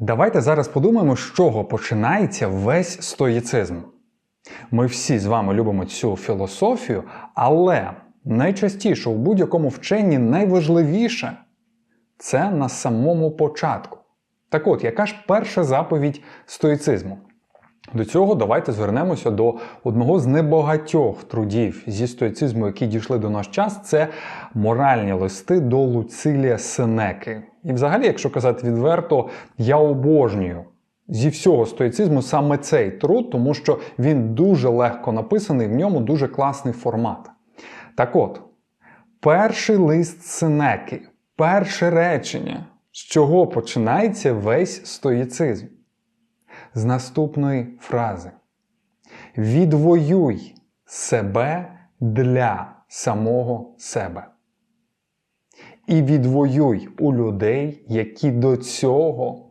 Давайте зараз подумаємо, з чого починається весь стоїцизм. Ми всі з вами любимо цю філософію, але найчастіше у будь-якому вченні найважливіше це на самому початку. Так от, яка ж перша заповідь стоїцизму? До цього давайте звернемося до одного з небагатьох трудів зі стоїцизму, які дійшли до наш час. Це моральні листи до Луцилія Сенеки. І взагалі, якщо казати відверто, я обожнюю зі всього стоїцизму саме цей труд, тому що він дуже легко написаний, в ньому дуже класний формат. Так от, перший лист Сенеки, перше речення, з чого починається весь стоїцизм з наступної фрази: Відвоюй себе для самого себе. І відвоюй у людей, які до цього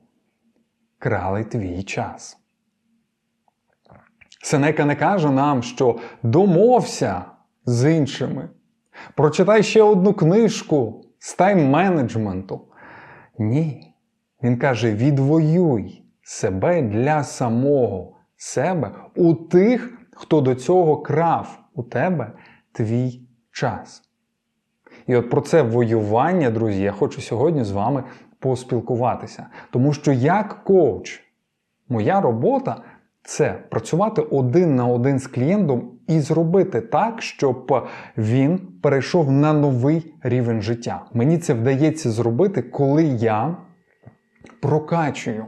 крали твій час. Сенека не каже нам, що домовся з іншими. Прочитай ще одну книжку з тайм-менеджменту. Ні. Він каже: відвоюй себе для самого себе у тих, хто до цього крав у тебе твій час. І от про це воювання, друзі, я хочу сьогодні з вами поспілкуватися. Тому що як коуч, моя робота це працювати один на один з клієнтом і зробити так, щоб він перейшов на новий рівень життя. Мені це вдається зробити, коли я прокачую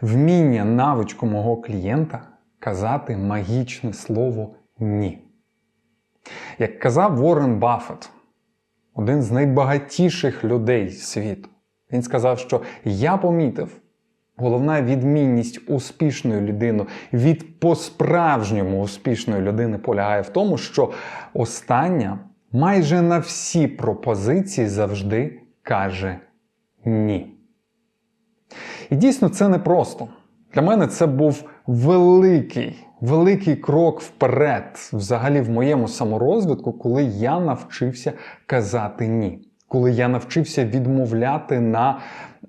вміння навичку мого клієнта казати магічне слово ні. Як казав Уоррен Баффет, один з найбагатіших людей світу, він сказав, що я помітив, головна відмінність успішної людини від по-справжньому успішної людини полягає в тому, що остання майже на всі пропозиції завжди каже ні. І дійсно це непросто. Для мене це був великий, великий крок вперед, взагалі в моєму саморозвитку, коли я навчився казати ні, коли я навчився відмовляти на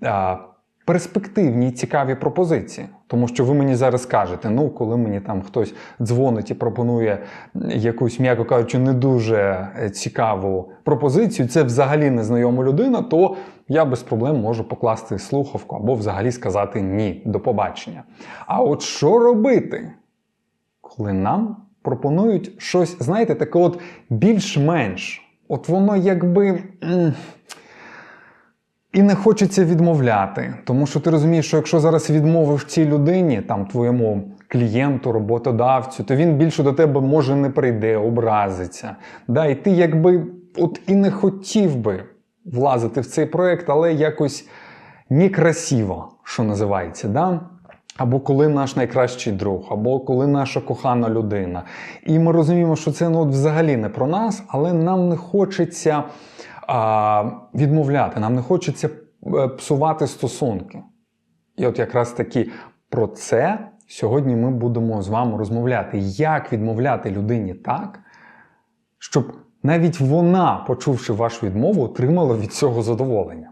а, перспективні цікаві пропозиції. Тому що ви мені зараз кажете, ну коли мені там хтось дзвонить і пропонує якусь, м'яко кажучи, не дуже цікаву пропозицію, це взагалі незнайома людина, то я без проблем можу покласти слухавку або взагалі сказати ні, до побачення. А от що робити, коли нам пропонують щось, знаєте, таке от більш-менш, от воно якби. і не хочеться відмовляти, тому що ти розумієш, що якщо зараз відмовиш цій людині, там твоєму клієнту, роботодавцю, то він більше до тебе може не прийде, образиться. Да? І ти якби от і не хотів би влазити в цей проект, але якось некрасиво, що називається. Да? Або коли наш найкращий друг, або коли наша кохана людина. І ми розуміємо, що це ну, взагалі не про нас, але нам не хочеться а, відмовляти, нам не хочеться е, псувати стосунки. І от якраз таки про це сьогодні ми будемо з вами розмовляти, як відмовляти людині так, щоб навіть вона, почувши вашу відмову, отримала від цього задоволення.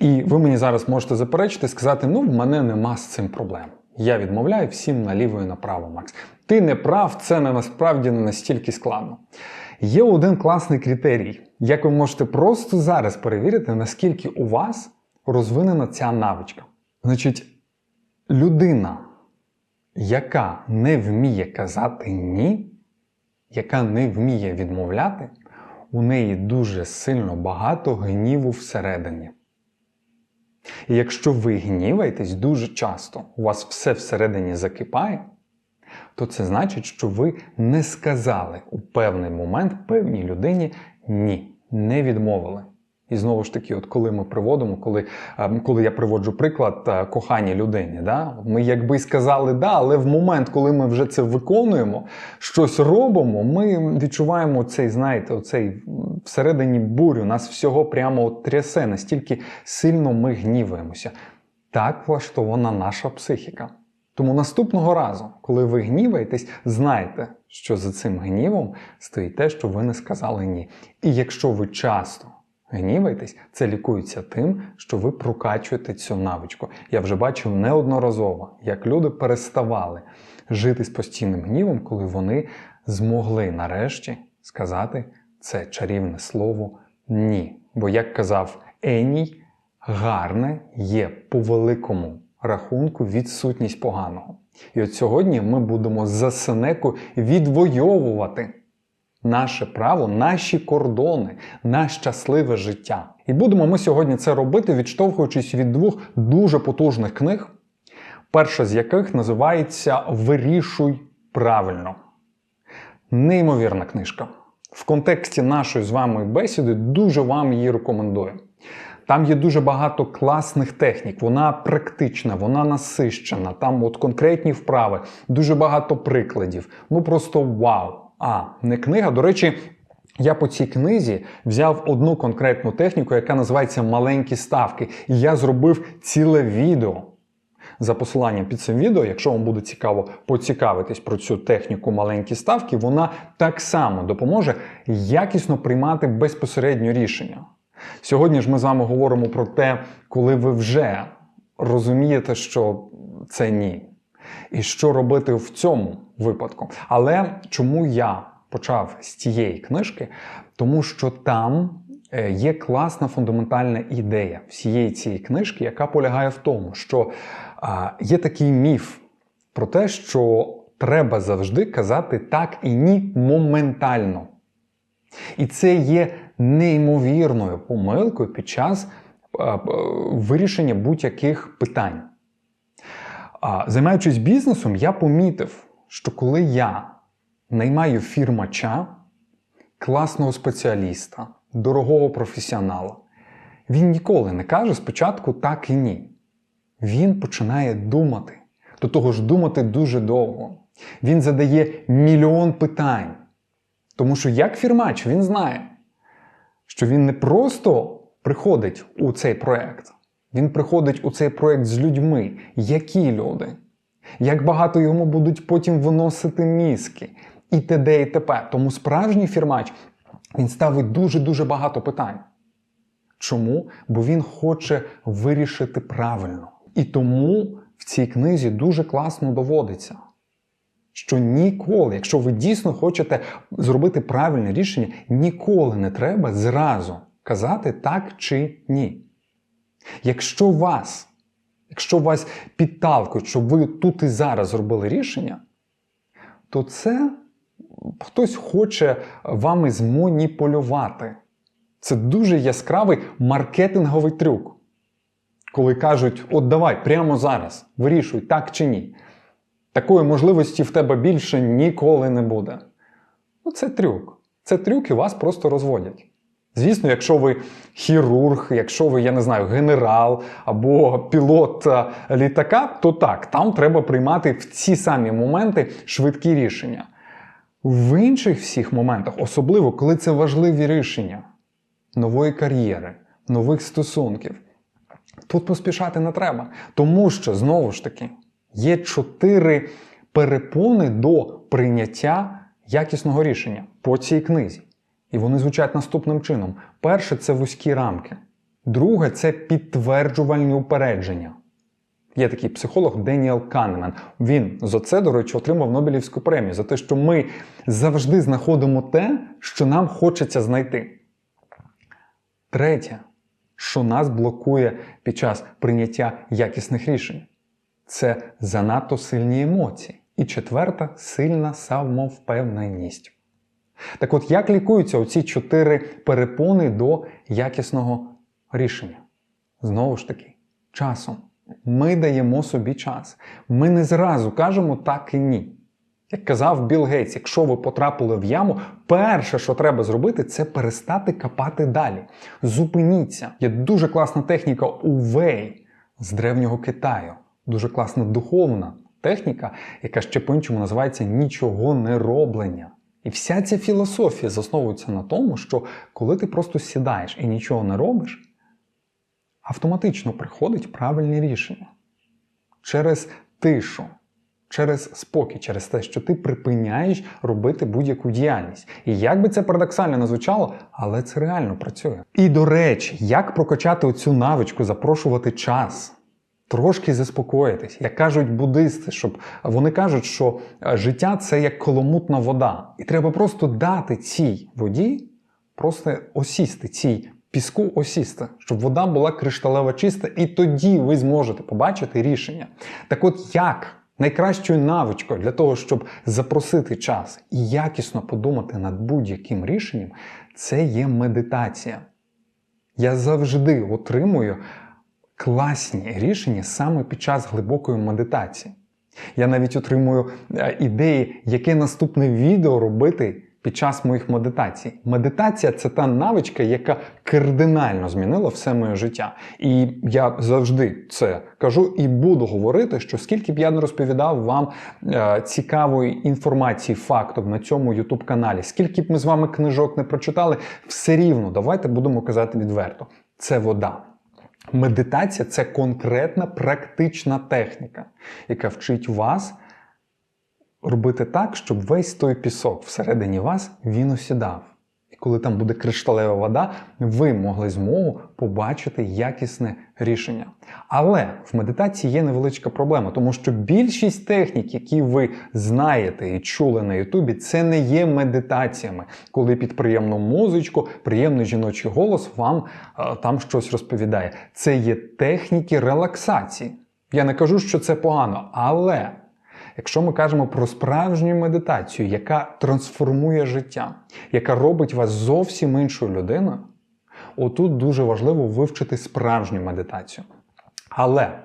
І ви мені зараз можете заперечити, сказати: ну, в мене нема з цим проблем. Я відмовляю всім наліво і направо, Макс. Ти не прав, це не насправді не настільки складно. Є один класний критерій, як ви можете просто зараз перевірити, наскільки у вас розвинена ця навичка. Значить, людина, яка не вміє казати ні, яка не вміє відмовляти, у неї дуже сильно багато гніву всередині. І якщо ви гніваєтесь дуже часто, у вас все всередині закипає, то це значить, що ви не сказали у певний момент певній людині ні, не відмовили. І знову ж таки, от коли ми приводимо, коли, коли я приводжу приклад коханій людині, да? ми якби сказали да, але в момент, коли ми вже це виконуємо, щось робимо, ми відчуваємо цей, знаєте, оцей всередині бурю, нас всього прямо от трясе, настільки сильно ми гніваємося. Так влаштована наша психіка. Тому наступного разу, коли ви гніваєтесь, знайте, що за цим гнівом стоїть те, що ви не сказали ні. І якщо ви часто гніваєтесь, це лікується тим, що ви прокачуєте цю навичку. Я вже бачив неодноразово, як люди переставали жити з постійним гнівом, коли вони змогли нарешті сказати це чарівне слово ні. Бо, як казав Еній, гарне є по великому рахунку відсутність поганого. І от сьогодні ми будемо за Сенеку відвоювати наше право, наші кордони, на щасливе життя. І будемо ми сьогодні це робити, відштовхуючись від двох дуже потужних книг, перша з яких називається Вирішуй правильно. Неймовірна книжка. В контексті нашої з вами бесіди дуже вам її рекомендую. Там є дуже багато класних технік, вона практична, вона насищена, там от конкретні вправи, дуже багато прикладів. Ну просто вау! А, не книга. До речі, я по цій книзі взяв одну конкретну техніку, яка називається маленькі ставки. І я зробив ціле відео. За посиланням під цим відео, якщо вам буде цікаво поцікавитись про цю техніку маленькі ставки, вона так само допоможе якісно приймати безпосередньо рішення. Сьогодні ж ми з вами говоримо про те, коли ви вже розумієте, що це ні. І що робити в цьому випадку. Але чому я почав з цієї книжки? Тому що там е, є класна фундаментальна ідея всієї цієї книжки, яка полягає в тому, що є такий міф про те, що треба завжди казати так і ні моментально. І це є неймовірною помилкою під час вирішення будь-яких питань. А, Займаючись бізнесом, я помітив, що коли я наймаю фірмача, класного спеціаліста, дорогого професіонала, він ніколи не каже спочатку так і ні. Він починає думати. До того ж, думати дуже довго. Він задає мільйон питань. Тому що як фірмач він знає, що він не просто приходить у цей проект, він приходить у цей проект з людьми. Які люди? Як багато йому будуть потім виносити мізки, і т.д. і т.п. Тому справжній фірмач він ставить дуже-дуже багато питань. Чому? Бо він хоче вирішити правильно. І тому в цій книзі дуже класно доводиться, що ніколи, якщо ви дійсно хочете зробити правильне рішення, ніколи не треба зразу казати так чи ні. Якщо вас, якщо вас підталкують, щоб ви тут і зараз зробили рішення, то це хтось хоче вами зманіпулювати. Це дуже яскравий маркетинговий трюк. Коли кажуть, от давай прямо зараз, вирішуй, так чи ні. Такої можливості в тебе більше ніколи не буде. Ну, це трюк. Це трюк і вас просто розводять. Звісно, якщо ви хірург, якщо ви, я не знаю, генерал або пілот е, літака, то так, там треба приймати в ці самі моменти швидкі рішення. В інших всіх моментах, особливо коли це важливі рішення нової кар'єри, нових стосунків, тут поспішати не треба. Тому що, знову ж таки, є чотири перепони до прийняття якісного рішення по цій книзі. І вони звучать наступним чином: перше це вузькі рамки, друге це підтверджувальні упередження. Є такий психолог Деніел Канеман. Він за це, до речі, отримав Нобелівську премію за те, що ми завжди знаходимо те, що нам хочеться знайти. Третє, що нас блокує під час прийняття якісних рішень, це занадто сильні емоції. І четверта сильна самовпевненість. Так от, як лікуються оці чотири перепони до якісного рішення? Знову ж таки, часом. Ми даємо собі час. Ми не зразу кажемо так і ні. Як казав Білл Гейтс, якщо ви потрапили в яму, перше, що треба зробити, це перестати копати далі. Зупиніться. Є дуже класна техніка Увей з древнього Китаю. Дуже класна духовна техніка, яка ще по-іншому називається нічого не роблення. І вся ця філософія засновується на тому, що коли ти просто сідаєш і нічого не робиш, автоматично приходить правильне рішення через тишу, через спокій, через те, що ти припиняєш робити будь-яку діяльність. І як би це парадоксально не звучало, але це реально працює. І до речі, як прокачати оцю навичку, запрошувати час. Трошки заспокоїтись, як кажуть буддисти, щоб вони кажуть, що е, життя це як коломутна вода, і треба просто дати цій воді, просто осісти цій піску осісти, щоб вода була кришталево чиста, і тоді ви зможете побачити рішення. Так от як найкращою навичкою для того, щоб запросити час і якісно подумати над будь-яким рішенням, це є медитація. Я завжди отримую класні рішення саме під час глибокої медитації. Я навіть отримую е, ідеї, яке наступне відео робити під час моїх медитацій. Медитація це та навичка, яка кардинально змінила все моє життя. І я завжди це кажу і буду говорити, що скільки б я не розповідав вам е, цікавої інформації, фактів на цьому youtube каналі, скільки б ми з вами книжок не прочитали, все рівно давайте будемо казати відверто: це вода. Медитація це конкретна практична техніка, яка вчить вас робити так, щоб весь той пісок всередині вас він осідав. І коли там буде кришталева вода, ви могли змогу побачити якісне рішення. Але в медитації є невеличка проблема, тому що більшість технік, які ви знаєте і чули на Ютубі, це не є медитаціями, коли під приємну музичку, приємний жіночий голос вам е, там щось розповідає. Це є техніки релаксації. Я не кажу, що це погано, але якщо ми кажемо про справжню медитацію, яка трансформує життя, яка робить вас зовсім іншою людиною, отут дуже важливо вивчити справжню медитацію. Але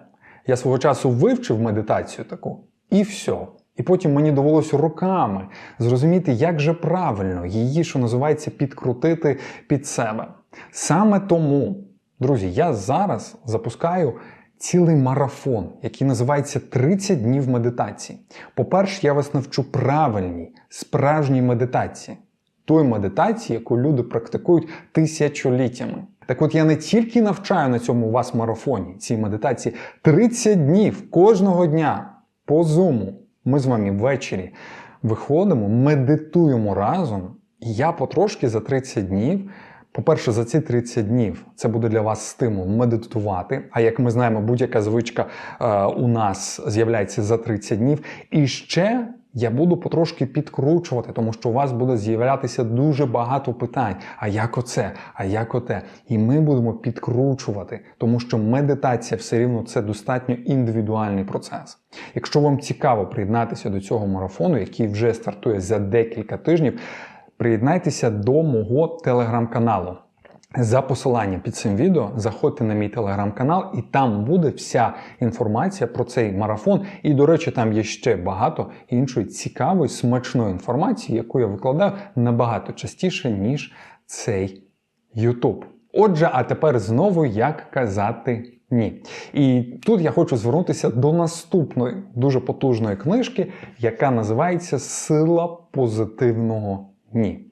я свого часу вивчив медитацію таку, і все. І потім мені довелося руками зрозуміти, як же правильно її, що називається, підкрутити під себе. Саме тому, друзі, я зараз запускаю цілий марафон, який називається 30 днів медитації. По-перше, я вас навчу правильній, справжній медитації. Той медитації, яку люди практикують тисячоліттями. Так от я не тільки навчаю на цьому вас марафоні цій медитації 30 днів кожного дня по зуму. Ми з вами ввечері виходимо, медитуємо разом, і я потрошки за 30 днів. По-перше, за ці 30 днів це буде для вас стимул медитувати. А як ми знаємо, будь-яка звичка е, у нас з'являється за 30 днів. І ще я буду потрошки підкручувати, тому що у вас буде з'являтися дуже багато питань. А як оце? А як оте? І ми будемо підкручувати, тому що медитація все рівно це достатньо індивідуальний процес. Якщо вам цікаво приєднатися до цього марафону, який вже стартує за декілька тижнів, приєднайтеся до мого телеграм-каналу. За посиланням під цим відео заходьте на мій телеграм-канал, і там буде вся інформація про цей марафон. І, до речі, там є ще багато іншої цікавої, смачної інформації, яку я викладаю набагато частіше, ніж цей YouTube. Отже, а тепер знову як казати ні. І тут я хочу звернутися до наступної дуже потужної книжки, яка називається Сила позитивного ні.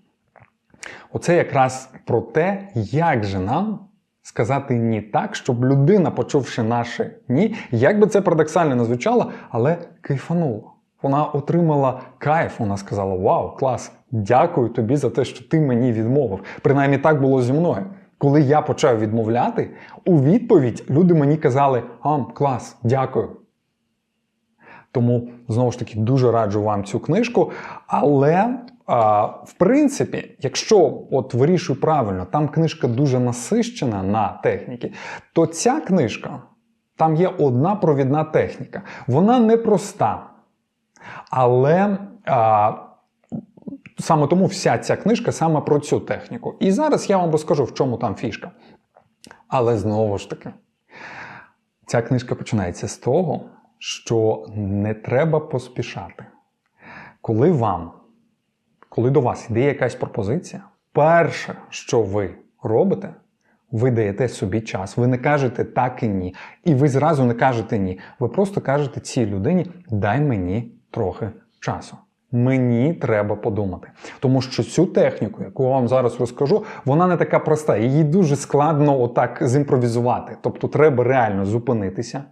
Оце якраз про те, як же нам сказати ні так, щоб людина, почувши наше ні, як би це парадоксально не звучало, але кайфанула. Вона отримала кайф, вона сказала: Вау, клас! Дякую тобі за те, що ти мені відмовив. Принаймні так було зі мною. Коли я почав відмовляти, у відповідь люди мені казали: А, клас, дякую. Тому знову ж таки дуже раджу вам цю книжку. Але а, в принципі, якщо от вирішую правильно, там книжка дуже насищена на техніки, то ця книжка там є одна провідна техніка. Вона непроста. Але а, саме тому вся ця книжка саме про цю техніку. І зараз я вам розкажу, в чому там фішка. Але знову ж таки, ця книжка починається з того, що не треба поспішати. Коли вам, коли до вас йде якась пропозиція, перше, що ви робите, ви даєте собі час, ви не кажете так і ні. І ви зразу не кажете ні. Ви просто кажете цій людині, дай мені трохи часу. Мені треба подумати. Тому що цю техніку, яку я вам зараз розкажу, вона не така проста. Її дуже складно отак зімпровізувати. Тобто треба реально зупинитися,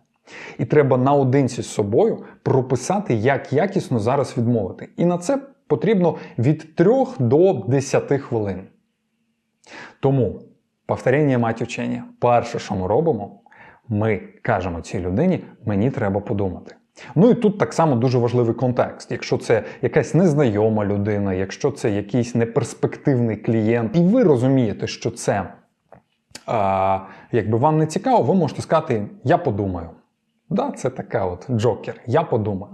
І треба наодинці з собою прописати, як якісно зараз відмовити. І на це потрібно від 3 до 10 хвилин. Тому повторення мать учення. Перше, що ми робимо, ми кажемо цій людині, мені треба подумати. Ну і тут так само дуже важливий контекст. Якщо це якась незнайома людина, якщо це якийсь неперспективний клієнт, і ви розумієте, що це а, якби вам не цікаво, ви можете сказати Я подумаю. Да, це така от джокер, я подумаю.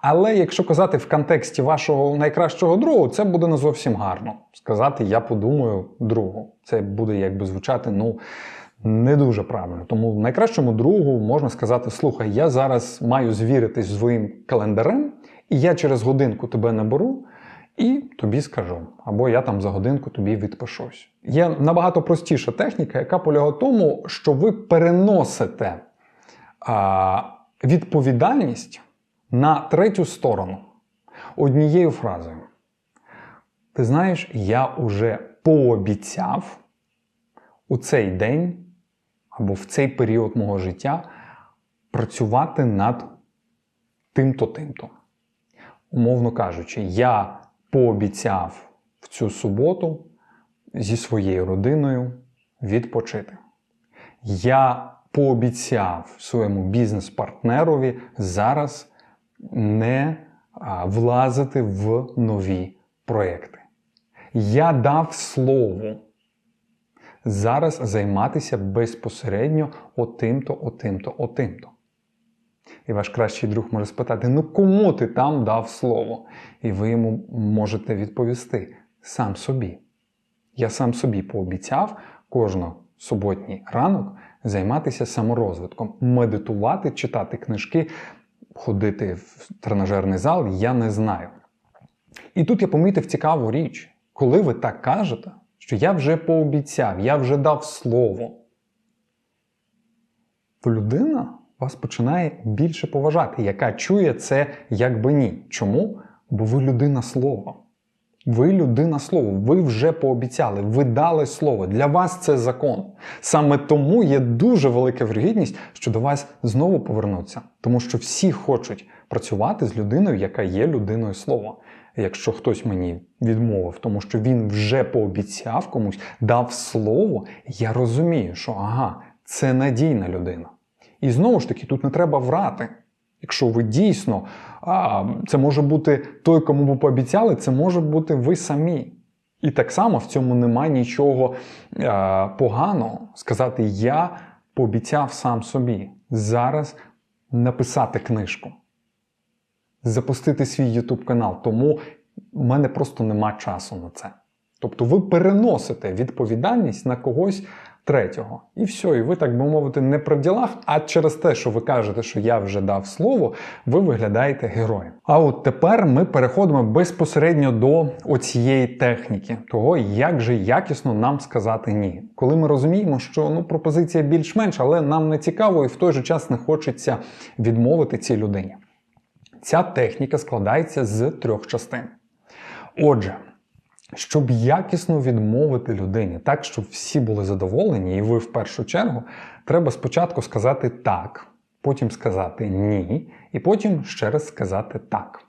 Але якщо казати в контексті вашого найкращого другу, це буде не зовсім гарно. Сказати Я подумаю другу. Це буде якби звучати ну, не дуже правильно. Тому найкращому другу можна сказати: слухай, я зараз маю звіритись з своїм календарем, і я через годинку тебе наберу і тобі скажу. Або я там за годинку тобі відпишусь. Є набагато простіша техніка, яка полягає в тому, що ви переносите відповідальність на третю сторону однією фразою. Ти знаєш, я уже пообіцяв у цей день або в цей період мого життя працювати над тим-то, тим-то. Умовно кажучи, я пообіцяв в цю суботу зі своєю родиною відпочити. Я пообіцяв своєму бізнес-партнерові зараз не влазити в нові проекти. Я дав слово зараз займатися безпосередньо отим-то, отим-то, отим-то. І ваш кращий друг може спитати: ну кому ти там дав слово? І ви йому можете відповісти сам собі. Я сам собі пообіцяв кожного суботній ранок займатися саморозвитком, медитувати, читати книжки, ходити в тренажерний зал, я не знаю. І тут я помітив цікаву річ, коли ви так кажете, що я вже пообіцяв, я вже дав слово, то людина вас починає більше поважати, яка чує це якби ні. Чому? Бо ви людина слова. Ви людина слова, ви вже пообіцяли, ви дали слово. Для вас це закон. Саме тому є дуже велика вірогідність, що до вас знову повернуться. Тому що всі хочуть працювати з людиною, яка є людиною слова. Якщо хтось мені відмовив, тому що він вже пообіцяв комусь, дав слово, я розумію, що ага, це надійна людина. І знову ж таки, тут не треба врати. Якщо ви дійсно, а, це може бути той, кому ви пообіцяли, це може бути ви самі. І так само в цьому немає нічого а, поганого сказати: я пообіцяв сам собі зараз написати книжку, запустити свій YouTube канал. Тому в мене просто нема часу на це. Тобто ви переносите відповідальність на когось третього. І все, і ви, так би мовити, не при ділах, а через те, що ви кажете, що я вже дав слово, ви виглядаєте героєм. А от тепер ми переходимо безпосередньо до оцієї техніки, того, як же якісно нам сказати ні. Коли ми розуміємо, що ну, пропозиція більш-менш, але нам не цікаво, і в той же час не хочеться відмовити цій людині. Ця техніка складається з трьох частин. Отже, щоб якісно відмовити людині, так, щоб всі були задоволені, і ви в першу чергу, треба спочатку сказати так, потім сказати ні, і потім ще раз сказати так.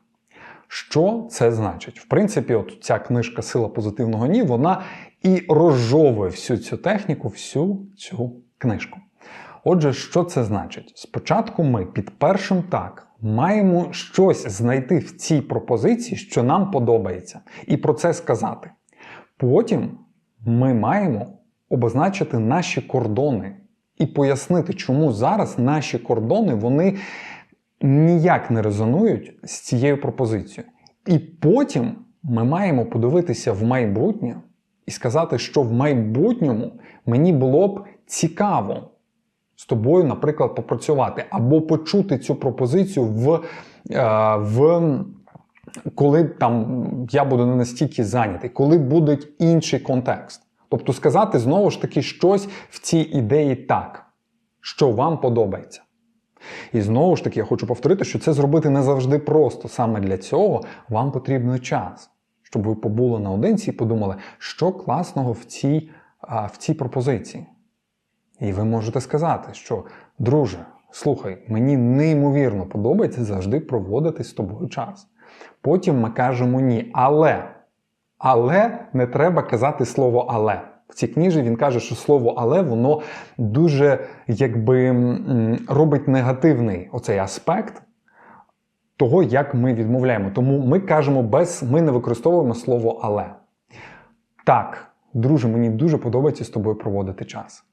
Що це значить? В принципі, от ця книжка Сила позитивного ні, вона і розжовує всю цю техніку, всю цю книжку. Отже, що це значить? Спочатку ми під першим так маємо щось знайти в цій пропозиції, що нам подобається, і про це сказати. Потім ми маємо обозначити наші кордони і пояснити, чому зараз наші кордони вони ніяк не резонують з цією пропозицією. І потім ми маємо подивитися в майбутнє і сказати, що в майбутньому мені було б цікаво з тобою, наприклад, попрацювати, або почути цю пропозицію в, е, в коли там я буду не настільки зайнятий, коли буде інший контекст. Тобто сказати знову ж таки щось в цій ідеї так, що вам подобається. І знову ж таки, я хочу повторити, що це зробити не завжди просто. Саме для цього вам потрібен час, щоб ви побули наодинці і подумали, що класного в цій, в цій пропозиції. І ви можете сказати, що, друже, слухай, мені неймовірно подобається завжди проводити з тобою час. Потім ми кажемо ні. Але, але не треба казати слово але. В цій книжі він каже, що слово але воно дуже якби робить негативний оцей аспект того, як ми відмовляємо. Тому ми кажемо без, ми не використовуємо слово але. Так, друже, мені дуже подобається з тобою проводити час.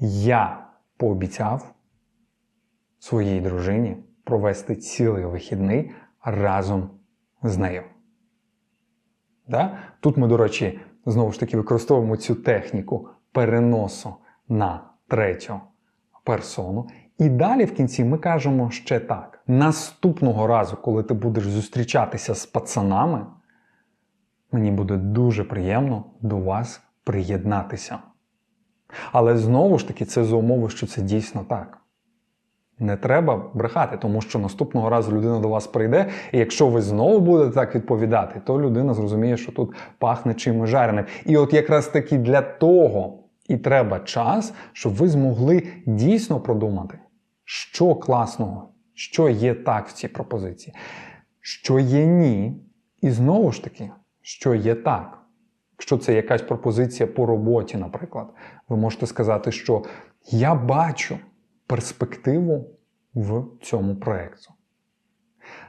Я пообіцяв своїй дружині провести цілий вихідний разом з нею. Да? Тут ми, до речі, знову ж таки використовуємо цю техніку переносу на третю персону. І далі в кінці ми кажемо ще так: наступного разу, коли ти будеш зустрічатися з пацанами, мені буде дуже приємно до вас приєднатися. Але знову ж таки, це за умови, що це дійсно так. Не треба брехати, тому що наступного разу людина до вас прийде, і якщо ви знову будете так відповідати, то людина зрозуміє, що тут пахне чимось жареним. І от якраз таки для того і треба час, щоб ви змогли дійсно продумати, що класного, що є так в цій пропозиції, що є ні, і знову ж таки, що є так. Якщо це якась пропозиція по роботі, наприклад, ви можете сказати, що я бачу перспективу в цьому проєкту.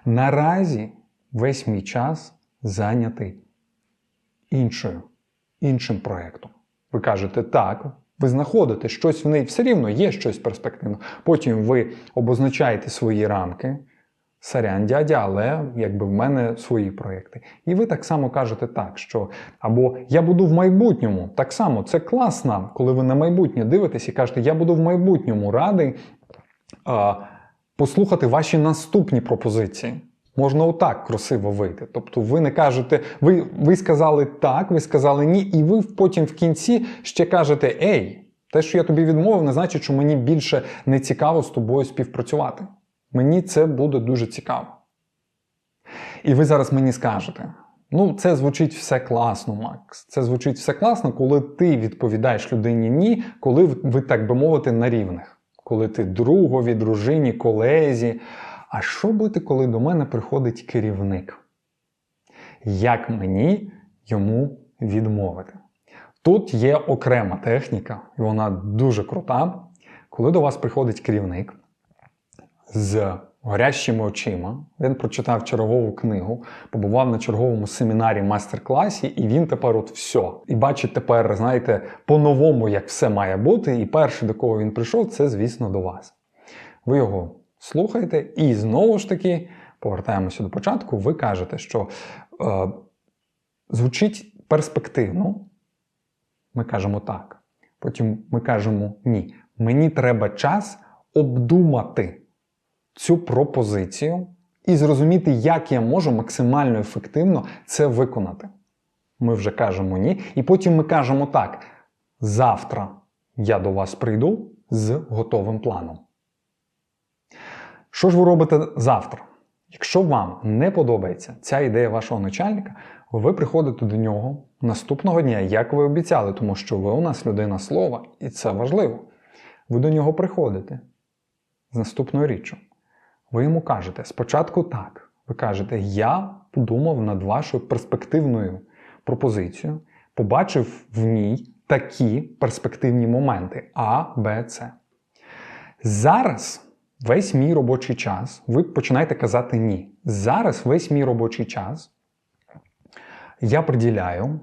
Наразі весь мій час зайнятий іншою, іншим проєктом. Ви кажете так, ви знаходите щось в неї, все рівно є щось перспективне. Потім ви обозначаєте свої рамки. Сарян, дядя, але якби в мене свої проєкти. І ви так само кажете так, що або я буду в майбутньому. Так само це класно, коли ви на майбутнє дивитесь і кажете, я буду в майбутньому радий а, послухати ваші наступні пропозиції. Можна отак красиво вийти. Тобто ви не кажете, ви, ви сказали так, ви сказали ні, і ви потім в кінці ще кажете: Ей, те, що я тобі відмовив, не значить, що мені більше не цікаво з тобою співпрацювати. Мені це буде дуже цікаво. І ви зараз мені скажете: ну, це звучить все класно, Макс. Це звучить все класно, коли ти відповідаєш людині ні, коли ви, так би мовити, на рівних. Коли ти другові, дружині, колезі. А що бути, коли до мене приходить керівник? Як мені йому відмовити? Тут є окрема техніка, і вона дуже крута. Коли до вас приходить керівник з горящими очима, він прочитав чергову книгу, побував на черговому семінарі майстер-класі, і він тепер от все. І бачить тепер, знаєте, по-новому, як все має бути. І перший, до кого він прийшов, це, звісно, до вас. Ви його слухаєте, і знову ж таки повертаємося до початку. Ви кажете, що е, звучить перспективно. Ми кажемо так. Потім ми кажемо ні. Мені треба час обдумати цю пропозицію і зрозуміти, як я можу максимально ефективно це виконати. Ми вже кажемо ні. І потім ми кажемо так: завтра я до вас прийду з готовим планом. Що ж ви робите завтра? Якщо вам не подобається ця ідея вашого начальника, ви приходите до нього наступного дня, як ви обіцяли, тому що ви у нас людина слова, і це важливо. Ви до нього приходите з наступною річчю. Ви йому кажете спочатку так. Ви кажете, я подумав над вашою перспективною пропозицією, побачив в ній такі перспективні моменти А, Б, С. Зараз весь мій робочий час ви починаєте казати ні. Зараз весь мій робочий час я приділяю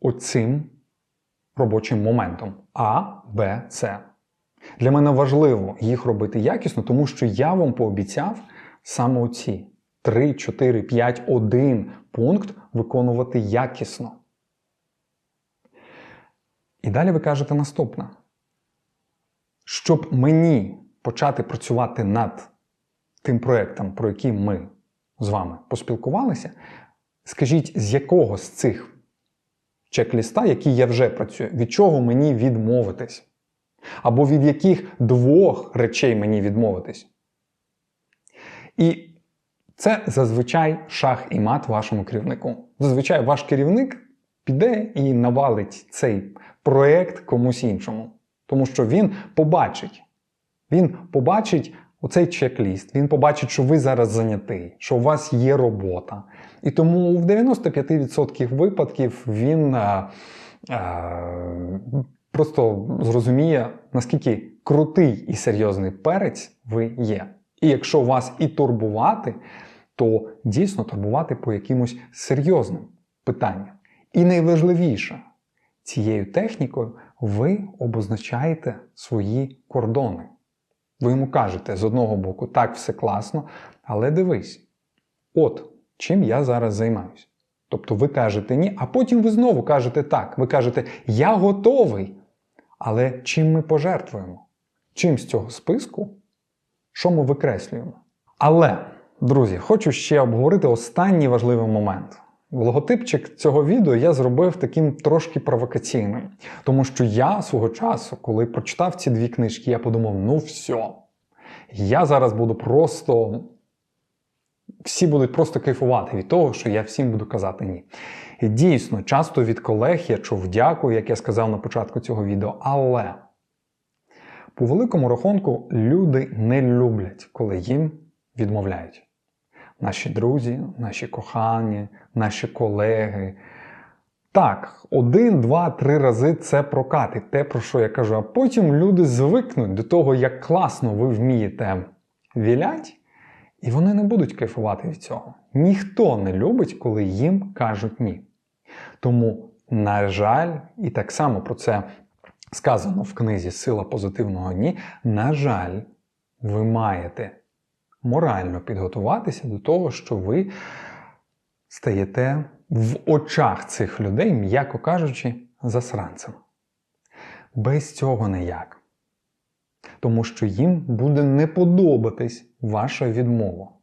оцим робочим моментом А, Б, С. Для мене важливо їх робити якісно, тому що я вам пообіцяв саме оці 3, 4, 5, 1 пункт виконувати якісно. І далі ви кажете наступне. Щоб мені почати працювати над тим проєктом, про який ми з вами поспілкувалися, скажіть, з якого з цих чек-ліста, який я вже працюю, від чого мені відмовитись? Або від яких двох речей мені відмовитись? І це зазвичай шах і мат вашому керівнику. Зазвичай ваш керівник піде і навалить цей проєкт комусь іншому. Тому що він побачить, Він побачить оцей чек-ліст, він побачить, що ви зараз зайнятий, що у вас є робота. І тому в 95% випадків він а, а, просто зрозуміє, наскільки крутий і серйозний перець ви є. І якщо вас і турбувати, то дійсно турбувати по якимось серйозним питанням. І найважливіше, цією технікою ви обозначаєте свої кордони. Ви йому кажете з одного боку, так, все класно, але дивись, от чим я зараз займаюся. Тобто ви кажете ні, а потім ви знову кажете так. Ви кажете, я готовий. Але чим ми пожертвуємо? Чим з цього списку? Що ми викреслюємо? Але, друзі, хочу ще обговорити останній важливий момент. Логотипчик цього відео я зробив таким трошки провокаційним. Тому що я свого часу, коли прочитав ці дві книжки, я подумав: ну все, я зараз буду просто. Всі будуть просто кайфувати від того, що я всім буду казати ні. Дійсно, часто від колег я чув дякую, як я сказав на початку цього відео, але по великому рахунку люди не люблять, коли їм відмовляють. Наші друзі, наші кохані, наші колеги. Так, один, два, три рази це прокатить, те, про що я кажу. А потім люди звикнуть до того, як класно ви вмієте вілять, і вони не будуть кайфувати від цього. Ніхто не любить, коли їм кажуть ні. Тому, на жаль, і так само про це сказано в книзі Сила позитивного ні. На жаль, ви маєте морально підготуватися до того, що ви стаєте в очах цих людей, м'яко кажучи, засранцем. Без цього ніяк. Тому що їм буде не подобатись ваша відмова.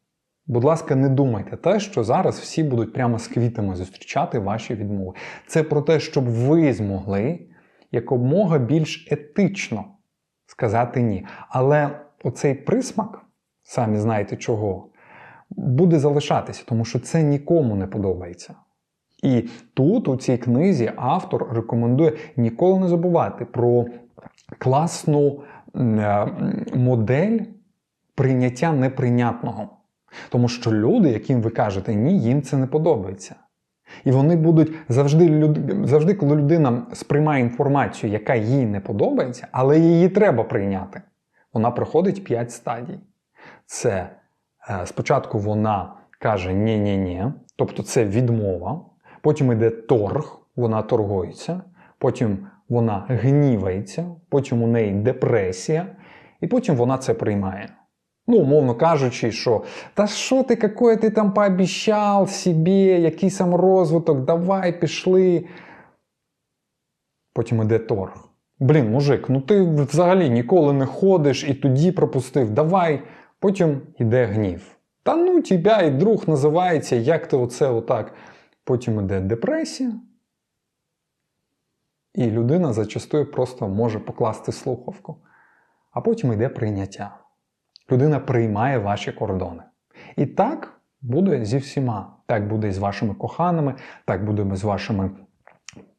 Будь ласка, не думайте те, що зараз всі будуть прямо з квітами зустрічати ваші відмови. Це про те, щоб ви змогли якомога більш етично сказати ні. Але оцей присмак, самі знаєте чого, буде залишатися, тому що це нікому не подобається. І тут, у цій книзі, автор рекомендує ніколи не забувати про класну е, модель прийняття неприйнятного. Тому що люди, яким ви кажете ні, їм це не подобається. І вони будуть завжди, завжди, коли людина сприймає інформацію, яка їй не подобається, але її треба прийняти, вона проходить 5 стадій. Це е, спочатку вона каже ні-ні-ні, тобто це відмова. Потім йде торг, вона торгується, потім вона гнівається, потім у неї депресія, і потім вона це приймає. Ну, умовно кажучи, що та що ти, какое ти там пообіщав собі, який саморозвиток, давай пішли. Потім іде торг. Блін, мужик, ну ти взагалі ніколи не ходиш і тоді пропустив, давай. Потім іде гнів. Та ну тебе і друг називається, як ти оце отак. Потім іде депресія. І людина зачастую просто може покласти слухавку. А потім йде прийняття. Людина приймає ваші кордони. І так буде зі всіма. Так буде і з вашими коханими, так буде з вашими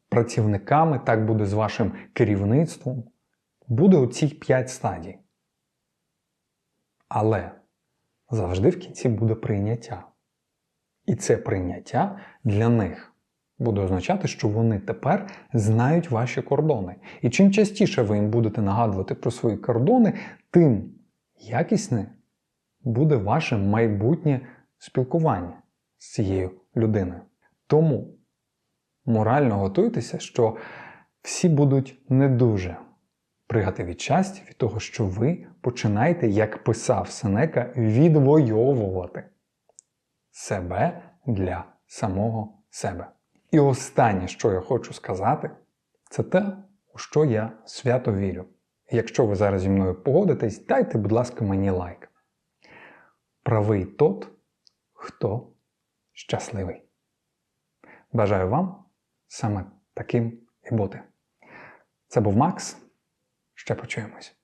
працівниками, так буде з вашим керівництвом. Буде оці п'ять стадій. Але завжди в кінці буде прийняття. І це прийняття для них буде означати, що вони тепер знають ваші кордони. І чим частіше ви їм будете нагадувати про свої кордони, тим якісне буде ваше майбутнє спілкування з цією людиною. Тому морально готуйтеся, що всі будуть не дуже пригати від щастя від того, що ви починаєте, як писав Сенека, відвоювати себе для самого себе. І останнє, що я хочу сказати, це те, у що я свято вірю. Якщо ви зараз зі мною погодитесь, дайте, будь ласка, мені лайк. Правий тот, хто щасливий. Бажаю вам саме таким і бути. Це був Макс. Ще почуємось.